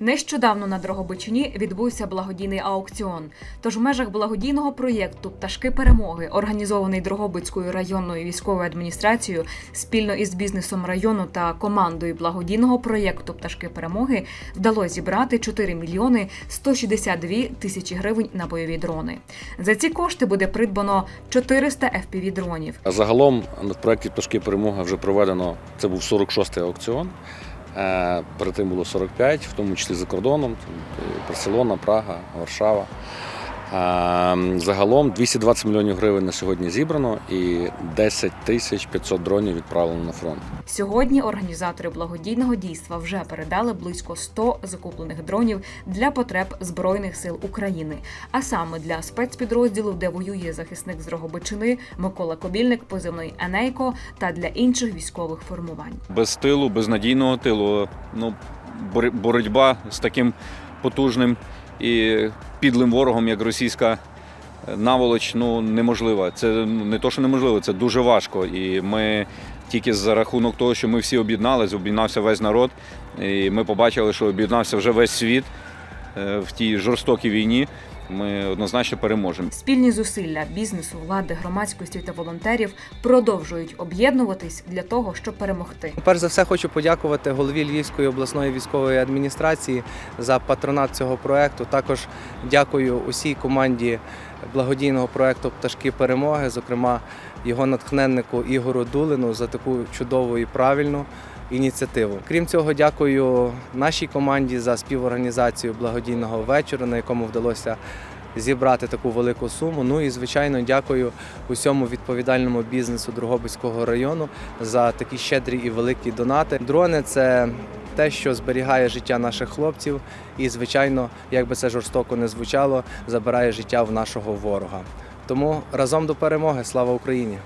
Нещодавно на Дрогобичині відбувся благодійний аукціон. Тож в межах благодійного проєкту Пташки перемоги, організований Дрогобицькою районною військовою адміністрацією спільно із бізнесом району та командою благодійного проєкту Пташки перемоги вдалося зібрати 4 мільйони 162 тисячі гривень на бойові дрони. За ці кошти буде придбано 400 fpv дронів. Загалом на проєкті Пташки Перемога вже проведено, це був 46-й аукціон. Е, Перед тим було 45, в тому числі за кордоном, е, Барселона, Прага, Варшава. Загалом 220 мільйонів гривень на сьогодні зібрано і 10 тисяч 500 дронів відправлено на фронт. Сьогодні організатори благодійного дійства вже передали близько 100 закуплених дронів для потреб Збройних сил України, а саме для спецпідрозділу, де воює захисник з Рогобичини Микола Кобільник, позивний Енейко, та для інших військових формувань. без тилу, без надійного тилу. Ну, бор- боротьба з таким потужним і підлим ворогом, як російська наволоч, ну неможлива. Це не то, що неможливо, це дуже важко. І ми тільки за рахунок того, що ми всі об'єднались, об'єднався весь народ, і ми побачили, що об'єднався вже весь світ е, в тій жорстокій війні. Ми однозначно переможемо. Спільні зусилля бізнесу, влади, громадськості та волонтерів продовжують об'єднуватись для того, щоб перемогти. Перш за все хочу подякувати голові Львівської обласної військової адміністрації за патронат цього проекту. Також дякую усій команді благодійного проекту Пташки перемоги, зокрема його натхненнику Ігору Дулину за таку чудову і правильну ініціативу. Крім цього, дякую нашій команді за співорганізацію благодійного вечора, на якому вдалося зібрати таку велику суму. Ну і звичайно, дякую усьому відповідальному бізнесу Другобицького району за такі щедрі і великі донати. Дрони це те, що зберігає життя наших хлопців, і, звичайно, як би це жорстоко не звучало, забирає життя в нашого ворога. Тому разом до перемоги. Слава Україні!